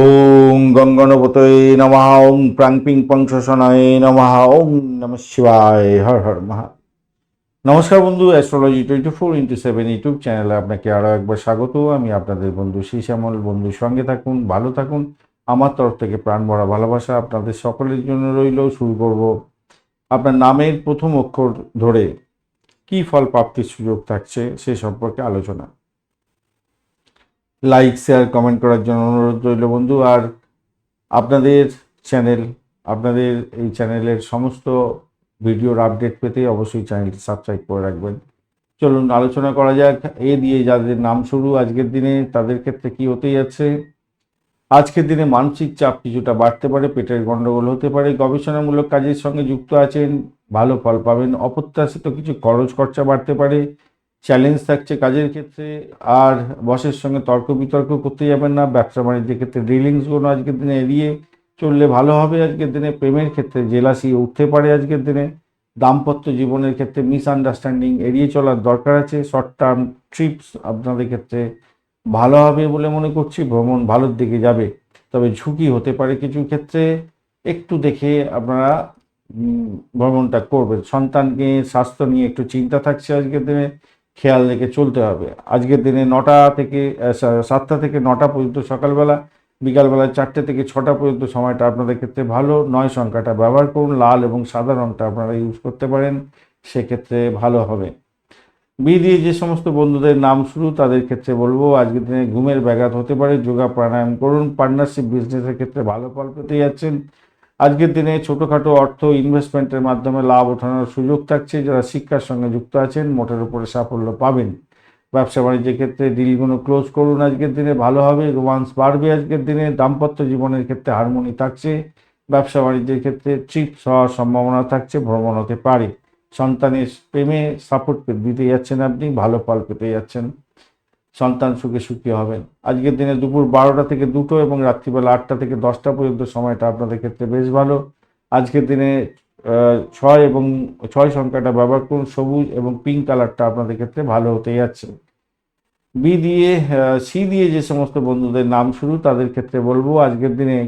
ওং গঙ্গনপতয়ে নমঃ ওং প্রাং পিং পংশনায় নমঃ ওং নম শিবায়, হর হর মহা। নমস্কার বন্ধু astrology twenty four into seven YouTube চ্যানেলে আপনাকে আরও একবার স্বাগত। আমি আপনাদের বন্ধু শ্যামল বন্ধুর সঙ্গে থাকুন, ভালো থাকুন। আমার তরফ থেকে প্রাণ ভরা ভালোবাসা আপনাদের সকলের জন্য রইল। শুরু করব আপনার নামের প্রথম অক্ষর ধরে কি ফল প্রাপ্তির সুযোগ থাকছে সে সম্পর্কে আলোচনা। লাইক শেয়ার কমেন্ট করার জন্য অনুরোধ রইল বন্ধু। আর আপনাদের চ্যানেল আপনাদের এই চ্যানেলের সমস্ত ভিডিওর আপডেট পেতে অবশ্যই চ্যানেলটি সাবস্ক্রাইব করে রাখবেন। চলুন, আলোচনা করা যাক। এ দিয়ে যাদের নাম শুরু, আজকের দিনে তাদের ক্ষেত্রে কি হতে যাচ্ছে? আজকের দিনে মানসিক চাপ কিছুটা বাড়তে পারে, পেটের গণ্ডগোল হতে পারে, গবেষণামূলক কাজের সঙ্গে যুক্ত আছেন, ভালো ফল পাবেন, অপ্রত্যাশিত কিছু খরচ খরচা বাড়তে পারে চ্যালেঞ্জ থাকছে কাজের ক্ষেত্রে, আর বসের সঙ্গে তর্ক বিতর্ক করতে যাবেন না। ব্যবসা বাণিজ্যের ক্ষেত্রে ডিলিংসগুলো আজকের দিনে এড়িয়ে চললে ভালো হবে আজকের দিনে। প্রেমের ক্ষেত্রে জেলাসি উঠতে পারে আজকের দিনে। দাম্পত্য জীবনের ক্ষেত্রে মিসআন্ডারস্ট্যান্ডিং এড়িয়ে চলার দরকার আছে। শর্ট টার্ম ট্রিপস আপনাদের ক্ষেত্রে ভালো হবে বলে মনে করছি। ভ্রমণ ভালোর দিকে যাবে। তবে ঝুঁকি হতে পারে কিছু ক্ষেত্রে। একটু দেখে আপনারা ভ্রমণটা করবেন। সন্তানকে স্বাস্থ্য নিয়ে একটু চিন্তা থাকছে আজকের দিনে। খেয়াল রেখে চলতে হবে। আজকের দিনে নটা থেকে সাতটা থেকে নটা পর্যন্ত সকালবেলা, বিকালবেলা চারটে থেকে ছটা পর্যন্ত সময়টা আপনাদের ক্ষেত্রে ভালো। নয় সংখ্যাটা ব্যবহার করুন, লাল এবং সাদা রঙটা আপনারা ইউজ করতে পারেন, সেক্ষেত্রে ভালো হবে। বি দিয়ে যে সমস্ত বন্ধুদের নাম শুরু, তাদের ক্ষেত্রে বলব, আজকের দিনে ঘুমের ব্যাঘাত হতে পারে। যোগা প্রাণায়াম করুন। পার্টনারশিপ বিজনেসের ক্ষেত্রে ভালো ফল পেতে যাচ্ছেন। আজকের দিনে ছোটোখাটো অর্থ ইনভেস্টমেন্টের মাধ্যমে লাভ ওঠানোর সুযোগ থাকছে, যারা শিক্ষার সঙ্গে যুক্ত আছেন, মোটের উপরে সাফল্য পাবেন। ব্যবসা বাণিজ্যের ক্ষেত্রে ডিলগুলো ক্লোজ করুন আজকের দিনে, ভালো হবে রোমান্স বাড়বে আজকের দিনে, দাম্পত্য জীবনের ক্ষেত্রে হারমোনি থাকছে, ব্যবসা বাণিজ্যের ক্ষেত্রে ট্রিপস হওয়ার সম্ভাবনা থাকছে, ভ্রমণ হতে পারে। সন্তানের প্রেমে সাপোর্ট দিতে যাচ্ছেন আপনি, ভালো ফল পেতে যাচ্ছেন। সন্তান সুখে সুখী হবেন। আজকের দিনে দুপুর বারোটা থেকে দুটো এবং রাত্রিবেলা আটটা থেকে দশটা পর্যন্ত সময়টা আপনাদের ক্ষেত্রে বেশ ভালো। আজকের দিনে ছয় এবং, ছয় সংখ্যাটা ব্যবহার করুন, সবুজ এবং পিঙ্ক কালারটা আপনাদের ক্ষেত্রে ভালো হতে যাচ্ছে। বি দিয়ে সি দিয়ে যে সমস্ত বন্ধুদের নাম শুরু, তাদের ক্ষেত্রে বলব, আজকের দিনে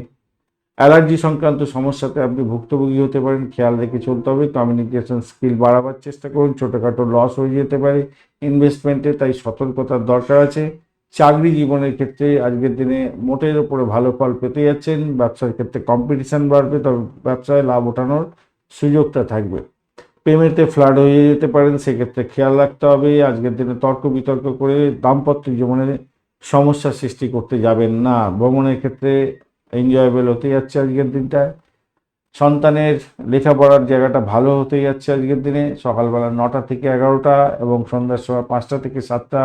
অ্যালার্জি সংক্রান্ত সমস্যাতে আপনি ভুক্তভোগী হতে পারেন, খেয়াল রেখে চলতে হবে। কমিউনিকেশন স্কিল বাড়াবার চেষ্টা করুন, ছোটোখাটো লস হয়ে যেতে পারে ইনভেস্টমেন্টে তাই সতর্কতার দরকার আছে। চাকরি জীবনের ক্ষেত্রে আজকের দিনে মোটের ওপরে ভালো ফল পেতে যাচ্ছেন, ব্যবসার ক্ষেত্রে কম্পিটিশান বাড়বে, তবে ব্যবসায় লাভ ওঠানোর সুযোগটা থাকবে। পেমেন্টে ফ্লাড হয়ে যেতে পারেন, সেক্ষেত্রে খেয়াল রাখতে হবে। আজকের দিনে তর্ক বিতর্ক করে দাম্পত্য জীবনে সমস্যা সৃষ্টি করতে যাবেন না। ভ্রমণের ক্ষেত্রে এনজয়েবল হতে যাচ্ছে আজকের দিনটায় সন্তানের লেখাপড়ার জায়গাটা ভালো হতে যাচ্ছে আজকের দিনে। সকালবেলা নটা থেকে এগারোটা এবং সন্ধ্যার সময় পাঁচটা থেকে সাতটা।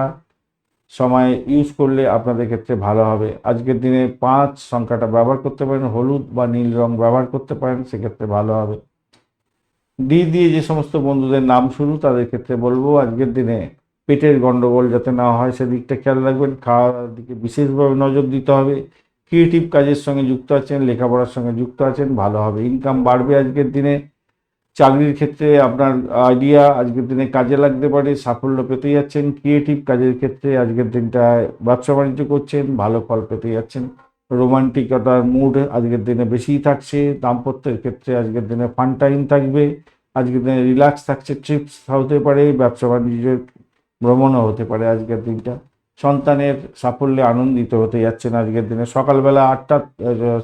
সময় ইউজ করলে আপনাদের ক্ষেত্রে ভালো হবে। আজকের দিনে পাঁচ সংখ্যাটা ব্যবহার করতে পারেন, হলুদ বা নীল রং ব্যবহার করতে পারেন, সেক্ষেত্রে ভালো হবে। ডি দিয়ে যে সমস্ত বন্ধুদের নাম শুরু, তাদের ক্ষেত্রে বলব আজকের দিনে পেটের গন্ডগোল যাতে না হয়, সেদিকটা খেয়াল রাখবেন। খাওয়ার দিকে বিশেষভাবে নজর দিতে হবে। ক্রিয়েটিভ কাজের সঙ্গে যুক্ত আছেন, লেখাপড়ার সঙ্গে যুক্ত আছেন, ভালো হবে। ইনকাম বাড়বে আজকের দিনে। চাকরির ক্ষেত্রে আপনার আইডিয়া আজকের দিনে কাজে লাগতে পারে, সাফল্য পেতে যাচ্ছেন। ক্রিয়েটিভ কাজের ক্ষেত্রে আজকের দিনটায় ব্যবসা বাণিজ্য করছেন, ভালো ফল পেতে যাচ্ছেন। রোমান্টিকতার মুড আজকের দিনে বেশিই থাকছে। দাম্পত্যের ক্ষেত্রে আজকের দিনে ফান টাইম থাকবে। আজকের দিনে রিল্যাক্স থাকছে ট্রিপস হতে পারে, ব্যবসা বাণিজ্যের ভ্রমণও হতে পারে আজকের দিনটা। সন্তানের সাফল্যে আনন্দিত হতে যাচ্ছেন আজকের দিনে। সকালবেলা আটটা,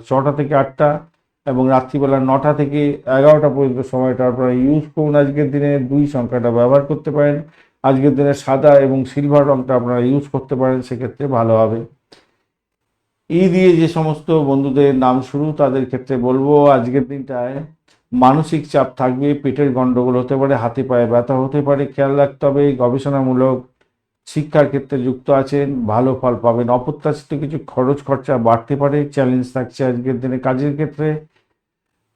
ছটা থেকে আটটা এবং রাত্রিবেলা নটা থেকে এগারোটা পর্যন্ত সময়টা আপনারা ইউজ করুন। আজকের দিনে দুই সংখ্যাটা ব্যবহার করতে পারেন। আজকের দিনে সাদা এবং সিলভার রংটা আপনারা ইউজ করতে পারেন, সেক্ষেত্রে ভালো হবে। ই দিয়ে যে সমস্ত বন্ধুদের নাম শুরু, তাদের ক্ষেত্রে বলব, আজকের দিনটায় মানসিক চাপ থাকবে, পেটের গন্ডগোল হতে পারে, হাতে পায়ে ব্যথা হতে পারে, খেয়াল রাখতে হবে, গবেষণামূলক শিক্ষার ক্ষেত্রে যুক্ত আছেন, ভালো ফল পাবেন। অপ্রত্যাশিত কিছু খরচ, খরচা বাড়তে পারে। চ্যালেঞ্জ থাকছে আজকের দিনে কাজের ক্ষেত্রে।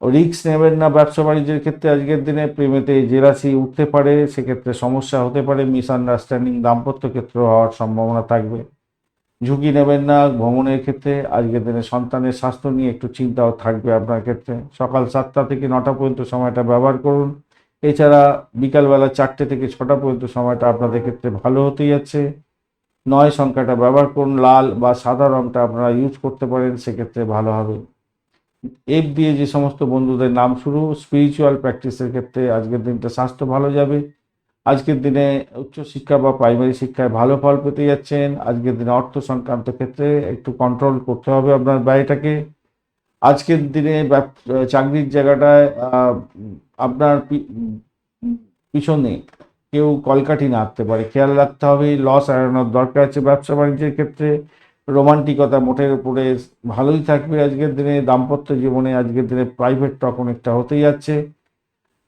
রিস্ক নেবেন না ব্যবসা বাণিজ্যের ক্ষেত্রে আজকের দিনে। প্রেমেতে জেলাসি উঠতে পারে, সেক্ষেত্রে সমস্যা হতে পারে। মিসআন্ডারস্ট্যান্ডিং দাম্পত্য ক্ষেত্র হওয়ার সম্ভাবনা থাকবে। ঝুঁকি নেবেন না ভ্রমণের ক্ষেত্রে। আজকের দিনে সন্তানের স্বাস্থ্য নিয়ে একটু চিন্তাও থাকবে আপনার ক্ষেত্রে। সকাল সাতটা থেকে নটা পর্যন্ত সময়টা ব্যবহার করুন। এছাড়া বিকালবেলা চারটে থেকে ছটা পর্যন্ত সময়টা আপনাদের ক্ষেত্রে ভালো হতে যাচ্ছে। নয় সংখ্যাটা ব্যবহার করুন, লাল বা সাদা রংটা আপনারা ইউজ করতে পারেন, সেক্ষেত্রে ভালো হবে। এফ দিয়ে যে সমস্ত বন্ধুদের নাম শুরু স্পিরিচুয়াল প্র্যাকটিসের ক্ষেত্রে আজকের দিনটা স্বাস্থ্য ভালো যাবে। আজকের দিনে উচ্চশিক্ষা বা প্রাইমারি শিক্ষায় ভালো ফল পেতে যাচ্ছেন। আজকের দিনে অর্থ সংক্রান্ত ক্ষেত্রে একটু কন্ট্রোল করতে হবে আপনার ব্যয়টাকে। আজকের দিনে চাকরির জায়গাটায় আপনার পিছনে কেউ কলকাঠি না আঁকতে পারে। খেয়াল রাখতে হবে লস এড়ানোর দরকার আছে ব্যবসা বাণিজ্যের ক্ষেত্রে। রোমান্টিকতা মোটের উপরে ভালোই থাকবে আজকের দিনে। দাম্পত্য জীবনে আজকের দিনে প্রাইভেট টক অনেকটা হতেই যাচ্ছে।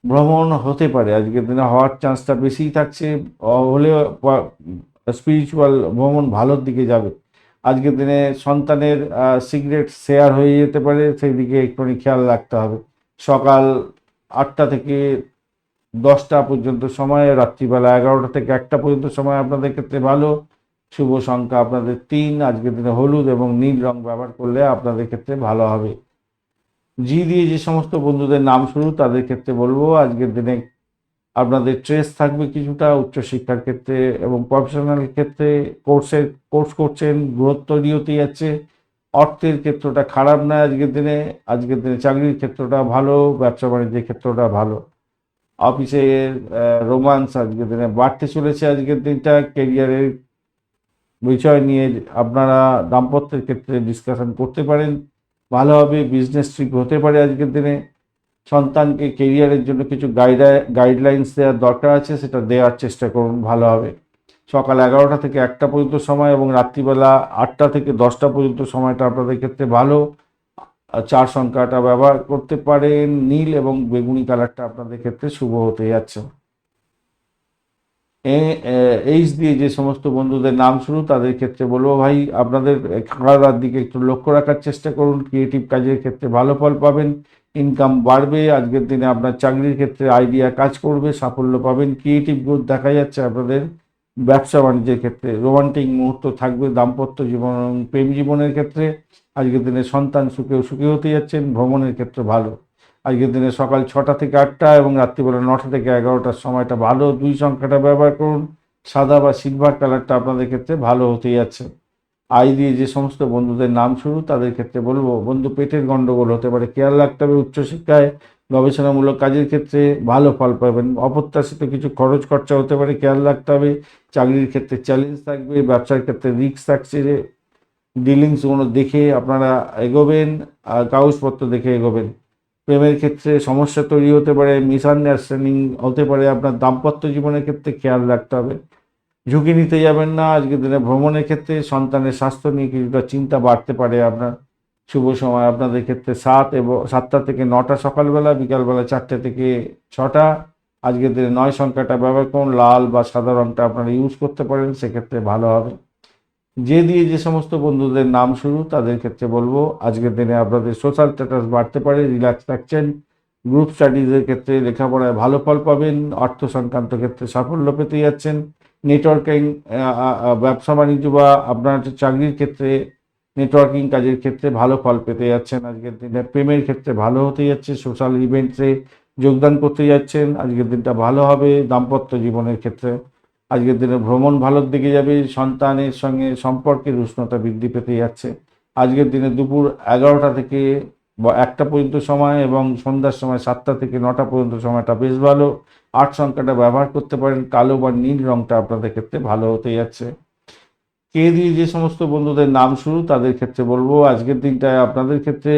ভ্রমণ হতে পারে, আজকের দিনে হওয়ার চান্সটা বেশিই থাকছে। হলেও স্পিরিচুয়াল ভ্রমণ ভালোর দিকে যাবে। আজকের দিনে সন্তানের সিগারেট শেয়ার হয়ে যেতে পারে সেই দিকে একটুখানি খেয়াল রাখতে হবে। সকাল আটটা থেকে দশটা পর্যন্ত সময়, রাত্রিবেলা এগারোটা থেকে একটা পর্যন্ত সময় আপনাদের ক্ষেত্রে ভালো। শুভ সংখ্যা আপনাদের তিন, আজকের দিনে হলুদ এবং নীল রং ব্যবহার করলে আপনাদের ক্ষেত্রে ভালো হবে। জি দিয়ে যে সমস্ত বন্ধুদের নাম শুরু তাদের ক্ষেত্রে বলব, আজকের দিনে আপনাদের ট্রেস থাকবে কিছুটা, উচ্চশিক্ষার ক্ষেত্রে এবং প্রফেশনাল ক্ষেত্রে কোর্সের কোর্স করছেন গ্রোথ তৈরি হতে যাচ্ছে অর্থের ক্ষেত্রটা খারাপ না আজকের দিনে। আজকের দিনে চাকরির ক্ষেত্রটা ভালো, ব্যবসা বাণিজ্যের ক্ষেত্রটা ভালো। অফিসের রোমান্স আজকের দিনে বাড়তে চলেছে আজকের দিনটা। কেরিয়ারের বিষয় নিয়ে আপনারা দাম্পত্যের ক্ষেত্রে ডিসকাশন করতে পারেন। ভালো হবে বিজনেস ঠিক হতে পারে আজকের দিনে। সন্তানকে কেরিয়ারের জন্য কিছু গাইডা গাইডলাইন্স দেওয়ার দরকার আছে, সেটা দেওয়ার চেষ্টা করুন ভালোভাবে সকাল এগারোটা থেকে একটা পর্যন্ত সময় এবং রাত্রিবেলা আটটা থেকে দশটা পর্যন্ত সময়টা আপনাদের ক্ষেত্রে ভালো। চার সংখ্যাটা ব্যবহার করতে পারেন, নীল এবং বেগুনি কালারটা আপনাদের ক্ষেত্রে শুভ হতে যাচ্ছে। এইচ দিয়ে যে সমস্ত বন্ধুদের নাম শুরু তাদের ক্ষেত্রে বলব, ভাই, আপনাদের খাওয়ার দিকে একটু লক্ষ্য রাখার চেষ্টা করুন। ক্রিয়েটিভ কাজের ক্ষেত্রে ভালো ফল পাবেন ইনকাম বাড়বে, আজকের দিনে আপনার চাকরির ক্ষেত্রে আইডিয়া কাজ করবে, সাফল্য পাবেন। ক্রিয়েটিভ গ্রোথ দেখা যাচ্ছে আপনাদের ব্যবসা বাণিজ্যের ক্ষেত্রে। রোমান্টিক মুহূর্ত থাকবে দাম্পত্য জীবন প্রেম জীবনের ক্ষেত্রে। আজকের দিনে সন্তান সুখেও সুখী হতে যাচ্ছেন, ভ্রমণের ক্ষেত্রে ভালো। আজকের দিনে সকাল ছটা থেকে আটটা এবং রাত্রিবেলা নটা থেকে এগারোটার সময়টা ভালো দুই সংখ্যাটা ব্যবহার করুন। সাদা বা সিলভার কালারটা আপনাদের ক্ষেত্রে ভালো হতে যাচ্ছে। আই দিয়ে যে সমস্ত বন্ধুদের নাম শুরু, তাদের ক্ষেত্রে বলব, বন্ধু পেটের গন্ডগোল হতে পারে খেয়াল রাখতে হবে, উচ্চশিক্ষায়, গবেষণামূলক কাজের ক্ষেত্রে ভালো ফল পাবেন, অপ্রত্যাশিত কিছু খরচ খরচা হতে পারে খেয়াল রাখতে হবে, চাকরির ক্ষেত্রে চ্যালেঞ্জ থাকবে, ব্যবসার ক্ষেত্রে রিস্ক থাকছে ডিলিংসগুলো দেখে আপনারা এগোবেন, আর কাগজপত্র দেখে এগোবেন। প্রেমের ক্ষেত্রে সমস্যা তৈরি হতে পারে মিসআন্ডারস্ট্যান্ডিং হতে পারে, আপনার দাম্পত্য জীবনের ক্ষেত্রে খেয়াল রাখতে হবে। ঝুঁকি নিতে যাবেন না, আজকের দিনে ভ্রমণের ক্ষেত্রে সন্তানের স্বাস্থ্য নিয়ে কিছুটা চিন্তা বাড়তে পারে আপনার। শুভ সময় আপনাদের ক্ষেত্রে সাত এবং সাতটা থেকে নটা সকালবেলা, বিকালবেলা চারটে থেকে ছটা। আজকের দিনে নয় সংখ্যাটা ব্যবহার করুন, লাল বা সাদা রঙটা আপনারা ইউজ করতে পারেন, সেক্ষেত্রে ভালো হবে। যে দিয়ে যে সমস্ত বন্ধুদের নাম শুরু, তাদের ক্ষেত্রে বলব, আজকের দিনে আপনাদের সোশ্যাল স্ট্যাটাস বাড়তে পারে রিল্যাক্স থাকছেন গ্রুপ স্টাডিজের ক্ষেত্রে লেখাপড়ায় ভালো ফল পাবেন, অর্থ সংক্রান্ত ক্ষেত্রে সাফল্য পেতে যাচ্ছেন নেটওয়ার্কিং ব্যবসা বাণিজ্য বা আপনার চাকরির ক্ষেত্রে নেটওয়ার্কিং কাজের ক্ষেত্রে ভালো ফল পেতে যাচ্ছেন, আজকের দিনে প্রেমের ক্ষেত্রে ভালো হতে যাচ্ছে সোশ্যাল ইভেন্টসে যোগদান করতে যাচ্ছেন, আজকের দিনটা ভালো হবে, দাম্পত্য জীবনের ক্ষেত্রে। আজকের দিনে ভ্রমণ ভালোর দিকে যাবে, সন্তানের সঙ্গে সম্পর্কের উষ্ণতা বৃদ্ধি পেতে যাচ্ছে। আজকের দিনে দুপুর এগারোটা থেকে বা একটা পর্যন্ত সময় এবং সন্ধ্যার সময় সাতটা থেকে নটা পর্যন্ত সময়টা বেশ ভালো। আট সংখ্যাটা ব্যবহার করতে পারেন, কালো বা নীল রংটা আপনাদের ক্ষেত্রে ভালো হতে যাচ্ছে। কে দিয়ে যে সমস্ত বন্ধুদের নাম শুরু, তাদের ক্ষেত্রে বলব, আজকের দিনটায় আপনাদের ক্ষেত্রে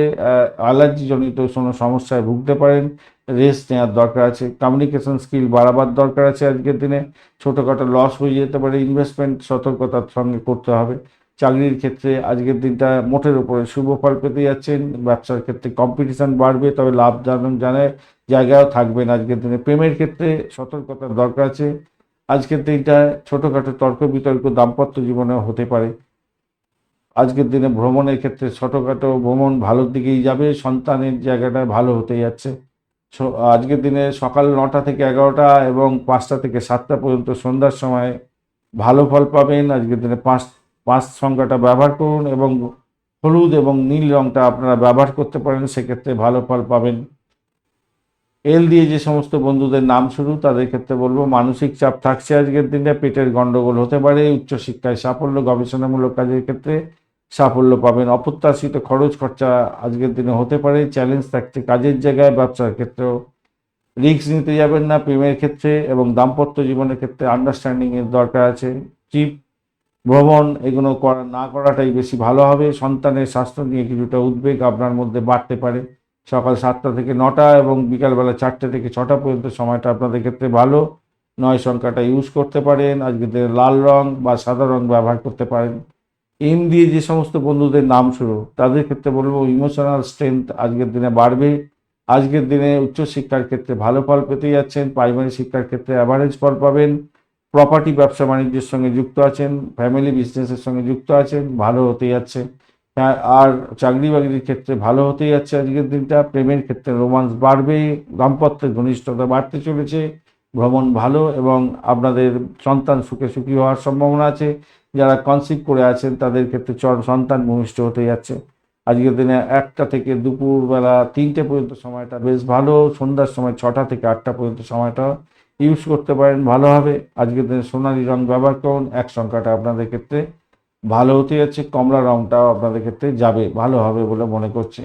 অ্যালার্জিজনিত কোনো সমস্যায় ভুগতে পারেন। রেস্ট নেওয়ার দরকার আছে কমিউনিকেশন স্কিল বাড়াবার দরকার আছে আজকের দিনে। ছোটোখাটো লস হয়ে যেতে পারে ইনভেস্টমেন্ট সতর্কতার সঙ্গে করতে হবে। চাকরির ক্ষেত্রে আজকের দিনটা মোটের উপরে শুভ ফল পেতে যাচ্ছেন, ব্যবসার ক্ষেত্রে কম্পিটিশন বাড়বে, তবে লাভজনক জানায় জায়গাও থাকবেন আজকের দিনে। প্রেমের ক্ষেত্রে সতর্কতার দরকার আছে। আজকের দিনটা ছোটোখাটো তর্ক বিতর্ক দাম্পত্য জীবনে হতে পারে। আজকের দিনে ভ্রমণের ক্ষেত্রে ছোটোখাটো ভ্রমণ ভালোর দিকেই যাবে, সন্তানের জায়গাটা ভালো হতে যাচ্ছে। আজকের দিনে সকাল নটা থেকে এগারোটা এবং পাঁচটা থেকে সাতটা পর্যন্ত সন্ধ্যার সময় ভালো ফল পাবেন। আজকের দিনে পাঁচ পাঁচ সংখ্যাটা ব্যবহার করুন এবং হলুদ এবং নীল রংটা আপনারা ব্যবহার করতে পারেন, সেক্ষেত্রে ভালো ফল পাবেন। এল দিয়ে যে সমস্ত বন্ধুদের নাম শুরু, তাদের ক্ষেত্রে বলব, মানসিক চাপ থাকছে আজকের দিনে, পেটের গন্ডগোল হতে পারে, উচ্চশিক্ষায় সাফল্য, গবেষণামূলক কাজের ক্ষেত্রে সাফল্য পাবেন। অপ্রত্যাশিত খরচ খরচা আজকের দিনে হতে পারে। চ্যালেঞ্জ থাকছে কাজের জায়গায়, ব্যবসার ক্ষেত্রেও। রিস্ক নিতে যাবেন না প্রেমের ক্ষেত্রে এবং দাম্পত্য জীবনের ক্ষেত্রে আন্ডারস্ট্যান্ডিং এর দরকার আছে। চিপ, ভ্রমণ এগুলো করা, না করাটাই বেশি ভালো হবে। সন্তানের স্বাস্থ্য নিয়ে কিছুটা উদ্বেগ আপনার মধ্যে বাড়তে পারে। সকাল সাতটা থেকে নটা এবং বিকালবেলা চারটে থেকে ছটা পর্যন্ত সময়টা আপনাদের ক্ষেত্রে ভালো। নয় সংখ্যাটা ইউজ করতে পারেন। আজকে লাল রং বা সাদা রং ব্যবহার করতে পারেন। এম দিয়ে যে সমস্ত বন্ধুদের নাম শুরু তাদের ক্ষেত্রে বলব ইমোশনাল স্ট্রেংথ আজকের দিনে বাড়বে। আজকের দিনে উচ্চশিক্ষার ক্ষেত্রে ভালো ফল পেতে যাচ্ছেন প্রাইমারি শিক্ষার ক্ষেত্রে অ্যাভারেজ ফল পাবেন। প্রপার্টি ব্যবসা বাণিজ্যের সঙ্গে যুক্ত আছেন ফ্যামিলি বিজনেসের সঙ্গে যুক্ত আছেন ভালো হতে যাচ্ছে। হ্যাঁ, আর চাকরি বাকরির ক্ষেত্রে ভালো হতে যাচ্ছে আজকের দিনটা। প্রেমের ক্ষেত্রে রোমান্স বাড়বে দাম্পত্যের ঘনিষ্ঠতা বাড়তে চলেছে। ভ্রমণ ভালো এবং আপনাদের সন্তান সুখে সুখী হওয়ার সম্ভাবনা আছে। যারা কনসিভ করে আছেন, তাদের ক্ষেত্রে চর সন্তান ভূমিষ্ঠ হতে যাচ্ছে। আজকের দিনে একটা থেকে দুপুরবেলা তিনটে পর্যন্ত সময়টা বেশ ভালো। সন্ধ্যার সময় ছটা থেকে আটটা পর্যন্ত সময়টা ইউজ করতে পারেন, ভালো হবে। আজকের দিনে সোনালি রং ব্যবহার করুন, এক সংখ্যাটা আপনাদের ক্ষেত্রে ভালো হতে যাচ্ছে। কমলা রংটাও আপনাদের ক্ষেত্রে যাবে, ভালো হবে বলে মনে করছি।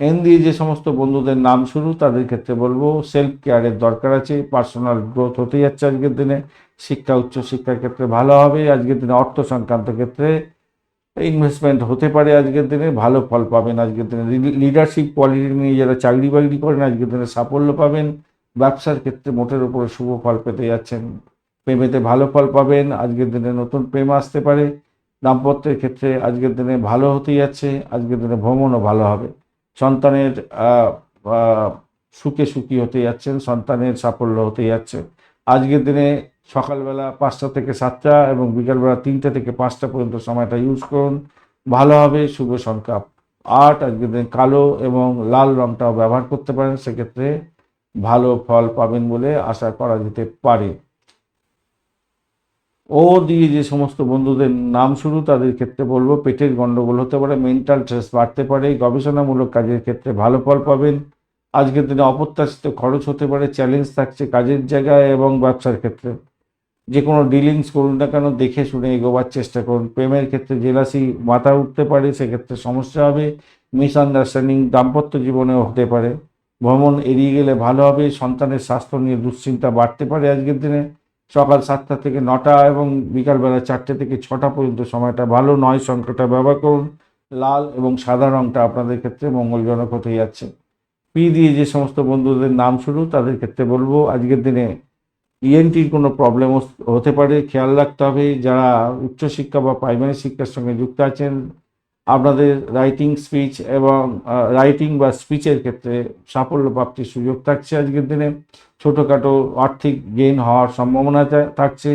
এন দিয়ে যে সমস্ত বন্ধুদের নাম শুরু, তাদের ক্ষেত্রে বলব সেলফ কেয়ারের দরকার আছে পার্সোনাল গ্রোথ হতে যাচ্ছে আজকের দিনে, শিক্ষা, উচ্চ শিক্ষার ক্ষেত্রে ভালো হবে, আজকের দিনে অর্থ সংক্রান্ত ক্ষেত্রে ইনভেস্টমেন্ট হতে পারে আজকের দিনে, ভালো ফল পাবেন আজকের দিনে লিডারশিপ কোয়ালিটি নিয়ে যারা চাকরি বাকরি করেন, আজকের দিনে সাফল্য পাবেন, ব্যবসার ক্ষেত্রে মোটের উপরে শুভ ফল পেতে যাচ্ছেন, প্রেমেতে ভালো ফল পাবেন, আজকের দিনে নতুন প্রেম আসতে পারে, দাম্পত্যের ক্ষেত্রে আজকের দিনে ভালো হতে যাচ্ছে, আজকের দিনে ভ্রমণও ভালো হবে। সন্তানের সুখে সুখী হতে যাচ্ছেন, সন্তানের সাফল্য হতে যাচ্ছে। আজকের দিনে সকালবেলা পাঁচটা থেকে সাতটা এবং বিকালবেলা তিনটে থেকে পাঁচটা পর্যন্ত সময়টা ইউজ করুন। ভালো হবে, শুভ সংখ্যা আট আজকের দিনে কালো এবং লাল রংটাও ব্যবহার করতে পারেন, সেক্ষেত্রে ভালো ফল পাবেন বলে আশা করা যেতে পারে। ও দিয়ে যে সমস্ত বন্ধুদের নাম শুরু তাদের ক্ষেত্রে বলব, পেটের গন্ডগোল হতে পারে মেন্টাল স্ট্রেস বাড়তে পারে গবেষণামূলক কাজের ক্ষেত্রে ভালো ফল পাবেন। আজকের দিনে অপ্রত্যাশিত খরচ হতে পারে চ্যালেঞ্জ থাকছে কাজের জায়গায় এবং ব্যবসার ক্ষেত্রে। যে কোনো ডিলিংস করুন না কেন, দেখে শুনে এগোবার চেষ্টা করুন। প্রেমের ক্ষেত্রে জেলাসি মাথা উঠতে পারে, সেক্ষেত্রে সমস্যা হবে। মিসআন্ডারস্ট্যান্ডিং দাম্পত্য জীবনেও হতে পারে। ভ্রমণ এড়িয়ে গেলে ভালো হবে, সন্তানের স্বাস্থ্য নিয়ে দুশ্চিন্তা বাড়তে পারে আজকের দিনে। সকাল সাতটা থেকে নটা এবং বিকালবেলা চারটে থেকে ছটা পর্যন্ত সময়টা ভালো নয় সংখ্যাটা ব্যবহার করুন। লাল এবং সাদা রংটা আপনাদের ক্ষেত্রে মঙ্গলজনক হতে যাচ্ছে। পি দিয়ে যে সমস্ত বন্ধুদের নাম শুরু তাদের ক্ষেত্রে বলব, আজকের দিনে ইএনটির কোনো প্রবলেম হতে পারে। খেয়াল রাখতে হবে, যারা উচ্চশিক্ষা বা প্রাইমারি শিক্ষার সঙ্গে যুক্ত আছেন আপনাদের রাইটিং স্পিচ এবং রাইটিং বা স্পিচের ক্ষেত্রে সাফল্য প্রাপ্তির সুযোগ থাকছে আজকের দিনে। ছোটোখাটো আর্থিক গেইন হওয়ার সম্ভাবনা থাকছে।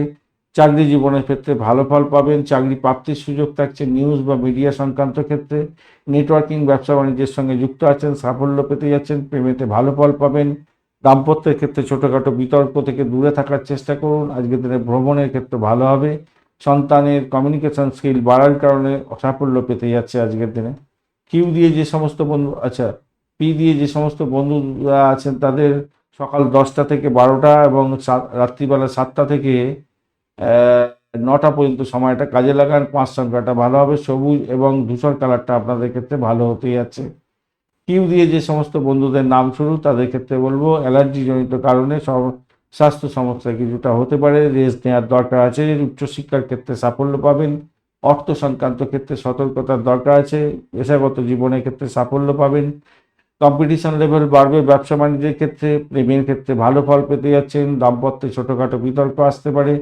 চাকরি জীবনের ক্ষেত্রে ভালো ফল পাবেন, চাকরি প্রাপ্তির সুযোগ থাকছে নিউজ বা মিডিয়া সংক্রান্ত ক্ষেত্রে। নেটওয়ার্কিং ব্যবসা বাণিজ্যের সঙ্গে যুক্ত আছেন, সাফল্য পেতে যাচ্ছেন, প্রেমেতে ভালো ফল পাবেন। দাম্পত্যের ক্ষেত্রে ছোটোখাটো বিতর্ক থেকে দূরে থাকার চেষ্টা করুন, আজকের দিনে ভ্রমণের ক্ষেত্রে ভালো হবে। সন্তানের কমিউনিকেশন স্কিল বাড়ার কারণে সাফল্য পেতে যাচ্ছে আজকের দিনে। কিউ দিয়ে যে সমস্ত বন্ধু আচ্ছা পি দিয়ে যে সমস্ত বন্ধুরা আছেন তাদের সকাল দশটা থেকে বারোটা এবং রাত্রিবেলা সাতটা থেকে নটা পর্যন্ত সময়টা কাজে লাগান। পাঁচ সংখ্যাটা ভালো হবে, সবুজ এবং ধূসর কালারটা আপনাদের ক্ষেত্রে ভালো হতে যাচ্ছে। কিউ দিয়ে যে সমস্ত বন্ধুদের নাম শুরু তাদের ক্ষেত্রে বলব, অ্যালার্জিজনিত কারণে সব স্বাস্থ্য সমস্যা কিছুটা হতে পারে, রেস্ট নেওয়ার দরকার আছে, উচ্চশিক্ষার ক্ষেত্রে সাফল্য পাবেন, অর্থ সংক্রান্ত ক্ষেত্রে সতর্কতার দরকার আছে, পেশাগত জীবনের ক্ষেত্রে সাফল্য পাবেন কম্পিটিশন লেভেল বাড়বে, ব্যবসা বাণিজ্যের ক্ষেত্রে, প্রেমের ক্ষেত্রে ভালো ফল পেতে যাচ্ছেন, দাম্পত্যে ছোটোখাটো বিতর্ক আসতে পারে,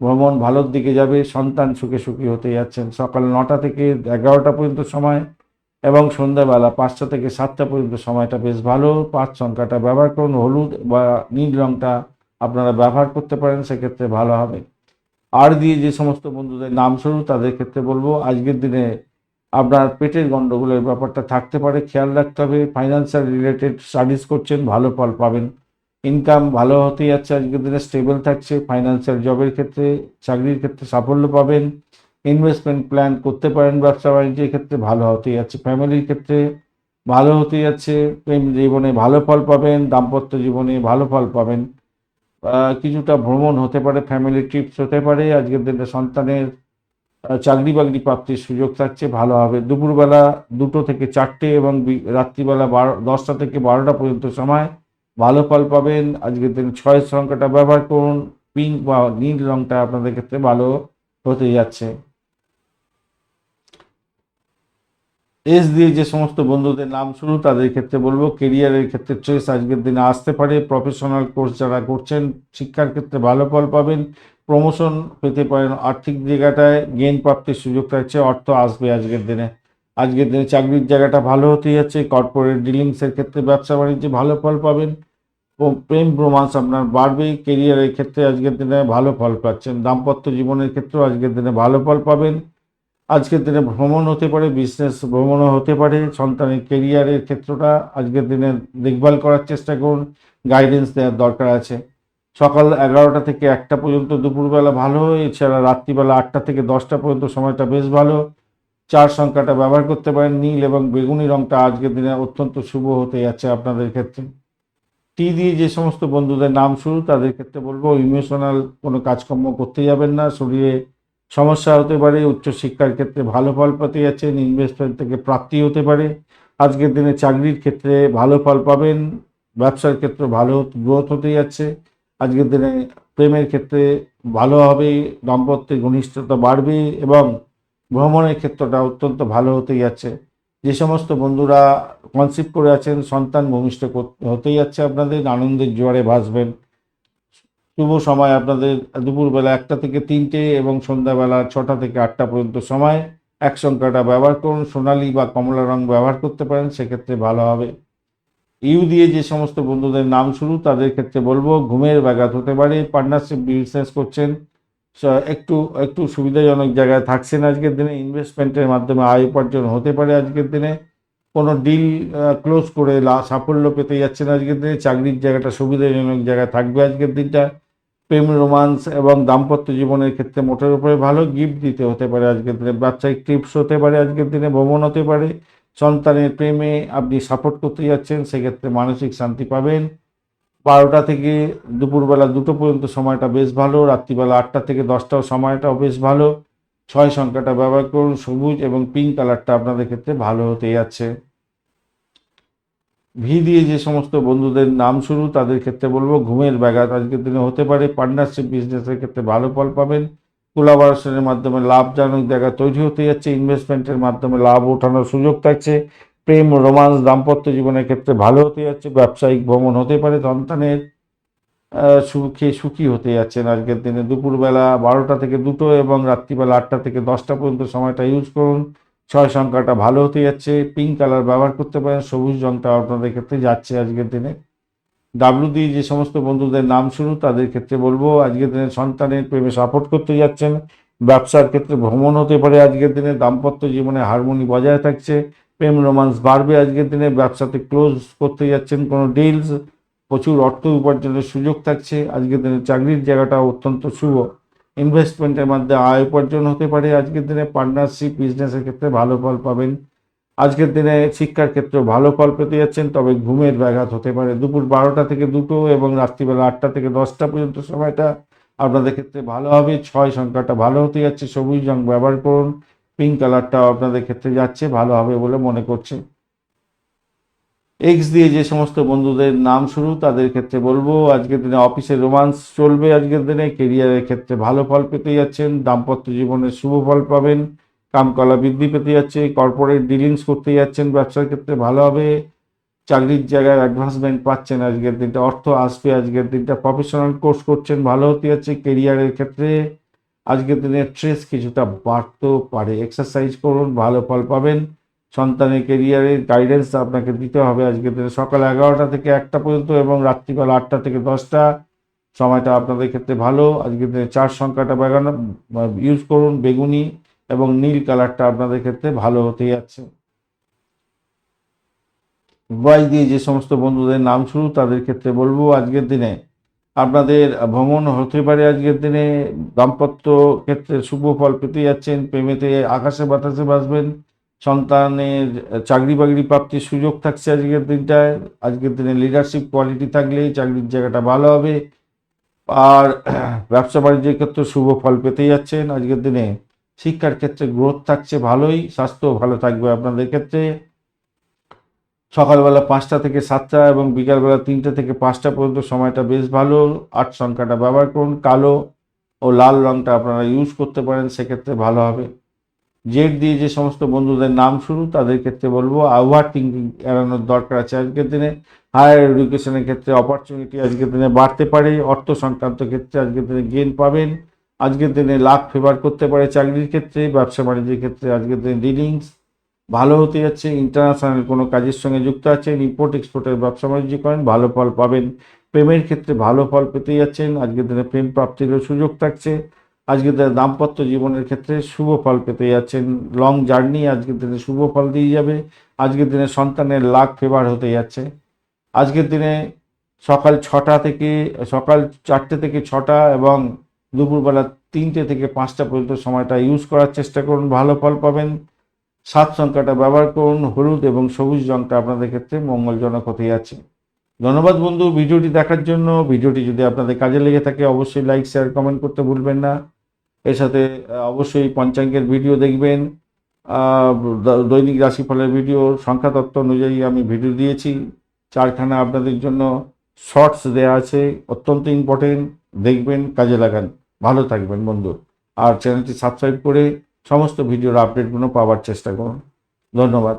ভ্রমণ ভালোর দিকে যাবে, সন্তান সুখে সুখী হতে যাচ্ছেন, সকাল নটা থেকে এগারোটা পর্যন্ত সময় এবং সন্ধ্যাবেলা পাঁচটা থেকে সাতটা পর্যন্ত সময়টা বেশ ভালো, পাঁচ সংখ্যাটা ব্যবহার করুন, হলুদ বা নীল রংটা আপনারা ব্যবহার করতে পারেন, সেক্ষেত্রে ভালো হবে। আর দিয়ে যে সমস্ত বন্ধুদের নাম শুরু তাদের ক্ষেত্রে বলব, আজকের দিনে আপনার পেটের গন্ডগোলের ব্যাপারটা থাকতে পারে, খেয়াল রাখতে হবে ফাইন্যান্সিয়াল রিলেটেড স্টাডিজ করছেন, ভালো ফল পাবেন। ইনকাম ভালো হতে যাচ্ছে, আজকের দিনে স্টেবল থাকছে ফাইন্যান্সিয়াল জবের ক্ষেত্রে, চাকরির ক্ষেত্রে সাফল্য পাবেন। ইনভেস্টমেন্ট প্ল্যান করতে পারেন, ব্যবসা বাণিজ্যের ক্ষেত্রে ভালো হতে যাচ্ছে, ফ্যামিলির ক্ষেত্রে ভালো হতে যাচ্ছে, প্রেম জীবনে ভালো ফল পাবেন, দাম্পত্য জীবনে ভালো ফল পাবেন। কিছুটা ভ্রমণ হতে পারে ফ্যামিলি ট্রিপস হতে পারে, আজকের দিনে সন্তানের চাকরি বাকরি প্রাপ্তির সুযোগ থাকছে, ভালো হবে। দুপুরবেলা দুটো থেকে চারটে এবং রাত্রিবেলা বারো, দশটা থেকে বারোটা পর্যন্ত সময়, ভালো ফল পাবেন। আজকের দিনে ছয় সংখ্যাটা ব্যবহার করুন, পিঙ্ক বা নীল রঙটা আপনাদের ক্ষেত্রে ভালো হতে যাচ্ছে। এস দিয়ে যে সমস্ত বন্ধুদের নাম শুরু তাদের ক্ষেত্রে বলব কেরিয়ারের ক্ষেত্রে ট্রেস আজকের দিনে আসতে পারে। প্রফেশনাল কোর্স যারা করছেন, শিক্ষার ক্ষেত্রে ভালো ফল পাবেন। প্রমোশন পেতে পারেন আর্থিক জায়গাটায় গেইন প্রাপ্তির সুযোগ থাকছে, অর্থ আসবে আজকের দিনে। আজকের দিনে চাকরির জায়গাটা ভালো হতে যাচ্ছে কর্পোরেট ডিলিংসের ক্ষেত্রে ব্যবসা বাণিজ্যে ভালো ফল পাবেন। প্রেম রোমান্স আপনার বাড়বে কেরিয়ারের ক্ষেত্রে আজকের দিনে ভালো ফল পাচ্ছেন। দাম্পত্য জীবনের ক্ষেত্রেও আজকের দিনে ভালো ফল পাবেন। আজকের দিনে ভ্রমণ হতে পারে বিজনেস ভ্রমণও হতে পারে, সন্তানের কেরিয়ারের ক্ষেত্রটা আজকের দিনে দেখভাল করার চেষ্টা করুন গাইডেন্স দেওয়ার দরকার আছে। সকাল এগারোটা থেকে একটা পর্যন্ত দুপুরবেলা ভালো, এছাড়া রাত্রিবেলা আটটা থেকে দশটা পর্যন্ত সময়টা বেশ ভালো। চার সংখ্যাটা ব্যবহার করতে পারেন, নীল এবং বেগুনি রংটা আজকের দিনে অত্যন্ত শুভ হতে যাচ্ছে আপনাদের ক্ষেত্রে। টি দিয়ে যে সমস্ত বন্ধুদের নাম শুরু তাদের ক্ষেত্রে বলব ইমোশনাল কোনো কাজকর্ম করতে যাবেন না, শরীরে সমস্যা হতে পারে, উচ্চশিক্ষার ক্ষেত্রে ভালো ফল পেতে যাচ্ছেন ইনভেস্টমেন্ট থেকে প্রাপ্তি হতে পারে। আজকের দিনে চাকরির ক্ষেত্রে ভালো ফল পাবেন, ব্যবসার ক্ষেত্রে ভালো গ্রোথ হতে যাচ্ছে। আজকের দিনে প্রেমের ক্ষেত্রে ভালো হবে, দাম্পত্যের ঘনিষ্ঠতা বাড়বে এবং ভ্রমণের ক্ষেত্রটা অত্যন্ত ভালো হতে যাচ্ছে। যে সমস্ত বন্ধুরা কনসিভ করে আছেন, সন্তান ভূমিষ্ঠ হতেই যাচ্ছে আপনাদের, আনন্দের জোয়ারে ভাসবেন। শুভ সময় আপনাদের দুপুরবেলা একটা থেকে তিনটে এবং সন্ধ্যাবেলা ছটা থেকে আটটা পর্যন্ত সময়। এক সংখ্যাটা ব্যবহার করুন, সোনালি বা কমলা রং ব্যবহার করতে পারেন, সেক্ষেত্রে ভালো হবে। ইউ দিয়ে যে সমস্ত বন্ধুদের নাম শুরু, তাদের ক্ষেত্রে বলব, ঘুমের ব্যাঘাত হতে পারে পার্টনারশিপ বিজনেস করছেন একটু একটু সুবিধাজনক জায়গায় থাকছেন আজকের দিনে ইনভেস্টমেন্টের মাধ্যমে আয় উপার্জন হতে পারে আজকের দিনে। কোনো ডিল ক্লোজ করে সাফল্য পেতে যাচ্ছেন আজকের দিনে, চাকরির জায়গাটা সুবিধাজনক জায়গায় থাকবে আজকের দিনটা। প্রেম, রোমান্স এবং দাম্পত্য জীবনের ক্ষেত্রে মোটের উপরে ভালো গিফট দিতে হতে পারে আজকের দিনে। বাচ্চায় টিপস হতে পারে আজকের দিনে, ভ্রমণ হতে পারে। সন্তানের প্রেমে আপনি সাপোর্ট করতে যাচ্ছেন, সেক্ষেত্রে মানসিক শান্তি পাবেন। বারোটা থেকে দুপুরবেলা দুটো পর্যন্ত সময়টা বেশ ভালো। রাত্রিবেলা আটটা থেকে দশটাও সময়টাও বেশ ভালো। ছয় সংখ্যাটা ব্যবহার করুন। সবুজ এবং পিঙ্ক কালারটা আপনাদের ক্ষেত্রে ভালো হতে যাচ্ছে। ভি দিয়ে যে সমস্ত বন্ধুদের নাম শুরু, তাদের ক্ষেত্রে বলব ঘুমের ব্যাঘাত আজকের দিনে হতে পারে। পার্টনারশিপ বিজনেসের ক্ষেত্রে ভালো ফল পাবেন। কোলাবোরেশনের মাধ্যমে লাভজনক জায়গা তৈরি হতে যাচ্ছে। ইনভেস্টমেন্টের মাধ্যমে লাভ ওঠানোর সুযোগ থাকছে। প্রেম, রোমান্স, দাম্পত্য জীবনের ক্ষেত্রে ভালো হতে যাচ্ছে। ব্যবসায়িক ভ্রমণ হতে পারে। সন্তানের সুখে সুখী হতে যাচ্ছেন আজকের দিনে। দুপুরবেলা বারোটা থেকে দুটো এবং রাত্রিবেলা আটটা থেকে দশটা পর্যন্ত সময়টা ইউজ করুন। ছয় সংখ্যাটা ভালো হতে যাচ্ছে পিঙ্ক কালার ব্যবহার করতে পারেন, সবুজ রংটা আপনাদের ক্ষেত্রে যাচ্ছে আজকের দিনে। ডাব্লু দিয়ে যে সমস্ত বন্ধুদের নাম শুরু তাদের ক্ষেত্রে বলব, আজকের দিনে সন্তানের প্রেমে সাপোর্ট করতে যাচ্ছেন, ব্যবসার ক্ষেত্রে ভ্রমণ হতে পারে আজকের দিনে, দাম্পত্য জীবনে হারমোনি বজায় থাকছে, প্রেম রোমান্স বাড়বে আজকের দিনে, ব্যবসাতে ক্লোজ করতে যাচ্ছেন কোনো ডিলস প্রচুর অর্থ উপার্জনের সুযোগ থাকছে, আজকের দিনে চাকরির জায়গাটা অত্যন্ত শুভ। ইনভেস্টমেন্টের মাধ্যমে আয় উপার্জন হতে পারে। আজকের দিনে পার্টনারশিপ বিজনেসের ক্ষেত্রে ভালো ফল পাবেন। আজকের দিনে শিক্ষার ক্ষেত্রে ভালো ফল পেতে যাচ্ছেন, তবে ঘুমের ব্যাঘাত হতে পারে। দুপুর বারোটা থেকে দুটো এবং রাত্রিবেলা আটটা থেকে দশটা পর্যন্ত সময়টা আপনাদের ক্ষেত্রে ভালো হবে। ছয় সংখ্যাটা ভালো হতে যাচ্ছে। সবুজ রং ব্যবহার করুন। পিঙ্ক কালারটাও আপনাদের ক্ষেত্রে যাচ্ছে, ভালো হবে বলে মনে করছে। এক্স দিয়ে যে সমস্ত বন্ধুদের নাম শুরু, তাদের ক্ষেত্রে বলব, আজকের দিনে অফিসে রোমান্স চলবে আজকের দিনে, কেরিয়ারের ক্ষেত্রে ভালো ফল পেতে যাচ্ছেন, দাম্পত্য জীবনে শুভ ফল পাবেন, কামকলা বৃদ্ধি পেতে যাচ্ছে কর্পোরেট ডিলিংস করতে যাচ্ছেন, ব্যবসার ক্ষেত্রে ভালো হবে, চাকরির জায়গায় অ্যাডভান্সমেন্ট পাচ্ছেন আজকের দিনটা, অর্থ আসবে আজকের দিনটা প্রফেশনাল কোর্স করছেন, ভালো হতে যাচ্ছে, কেরিয়ারের ক্ষেত্রে আজকের দিনে স্ট্রেস কিছুটা বাড়তেও পারে এক্সারসাইজ করুন, ভালো ফল পাবেন সন্তানের কেরিয়ারের গাইডেন্স আপনাকে দিতে হবে আজকের দিনে সকাল এগারোটা থেকে একটা পর্যন্ত এবং রাত্রিবেলা আটটা থেকে দশটা। সময়টা আপনাদের ক্ষেত্রে ভালো। আজকের দিনে চার সংখ্যাটা বাগানো ইউজ করুন বেগুনি এবং নীল কালারটা আপনাদের ক্ষেত্রে ভালো হতে যাচ্ছে ওয়াই দিয়ে যে সমস্ত বন্ধুদের নাম শুরু, তাদের ক্ষেত্রে বলব আজকের দিনে আপনাদের ভ্রমণ হতে পারে আজকের দিনে। দাম্পত্য ক্ষেত্রে শুভ ফল পেতে যাচ্ছেন, প্রেমেতে আকাশে বাতাসে বাসবেন সন্তানের চাকরি বাকরি প্রাপ্তির সুযোগ থাকছে আজকের দিনটায়। আজকের দিনে লিডারশিপ কোয়ালিটি থাকলে চাকরির জায়গাটা ভালো হবে। আর, ব্যবসা বাণিজ্যের ক্ষেত্রে শুভ ফল পেতে যাচ্ছেন। আজকের দিনে শিক্ষার ক্ষেত্রে গ্রোথ থাকছে ভালোই স্বাস্থ্য ভালো থাকবে আপনাদের ক্ষেত্রে। সকালবেলা পাঁচটা থেকে সাতটা এবং বিকালবেলা তিনটে থেকে পাঁচটা পর্যন্ত সময়টা বেশ ভালো। আট সংখ্যাটা ব্যবহার করুন, কালো ও লাল রঙটা আপনারা ইউজ করতে পারেন, সেক্ষেত্রে ভালো হবে। জেড দিয়ে যে সমস্ত বন্ধুদের নাম শুরু, তাদের ক্ষেত্রে বলব ওভার থিঙ্কিং এড়ানোর দরকার আছে আজকের দিনে। হায়ার এডুকেশনের ক্ষেত্রে অপরচুনিটি আজকের দিনে বাড়তে পারে, অর্থ সংক্রান্ত ক্ষেত্রে আজকের দিনে গেন পাবেন। আজকের দিনে লাভ ফেভার করতে পারে চাকরির ক্ষেত্রে, ব্যবসা বাণিজ্যের ক্ষেত্রে আজকের দিনে ডিলিংস ভালো হতে যাচ্ছে ইন্টারন্যাশনাল কোনো কাজের সঙ্গে যুক্ত আছেন ইম্পোর্ট এক্সপোর্টের ব্যবসা বাণিজ্য করেন, ভালো ফল পাবেন। প্রেমের ক্ষেত্রে ভালো ফল পেতে যাচ্ছেন, আজকের দিনে প্রেম প্রাপ্তিরও সুযোগ থাকছে। আজকের দিনে দাম্পত্য জীবনের ক্ষেত্রে শুভ ফল পেতে যাচ্ছেন। লং জার্নি আজকের দিনে শুভ ফল দিয়ে যাবে। আজকের দিনে সন্তানের লাখ ফেভার হতে যাচ্ছে। আজকের দিনে সকাল ছটা থেকে, সকাল চারটে থেকে ছটা এবং দুপুরবেলা তিনটে থেকে পাঁচটা পর্যন্ত সময়টা ইউজ করার চেষ্টা করুন। ভালো ফল পাবেন। সাত সংখ্যাটা ব্যবহার করুন। হলুদ এবং সবুজ রঙটা আপনাদের ক্ষেত্রে মঙ্গলজনক হতে যাচ্ছে। ধন্যবাদ বন্ধু। ভিডিওটি দেখার জন্য, ভিডিওটি যদি আপনাদের কাজে লেগে থাকে, অবশ্যই লাইক শেয়ার কমেন্ট করতে ভুলবেন না। এর সাথে অবশ্যই পঞ্চাঙ্গের ভিডিও দেখবেন। দৈনিক রাশিফলের ভিডিও সংখ্যা তত্ত্ব অনুযায়ী আমি ভিডিও দিয়েছি। চারখানা আপনাদের জন্য শর্টস দেওয়া আছে, অত্যন্ত ইম্পর্টেন্ট দেখবেন, কাজে লাগান। ভালো থাকবেন, বন্ধু। আর চ্যানেলটি সাবস্ক্রাইব করে সমস্ত ভিডিওর আপডেটগুলো পাওয়ার চেষ্টা করুন। ধন্যবাদ।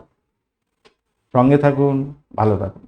সঙ্গে থাকুন, ভালো থাকুন।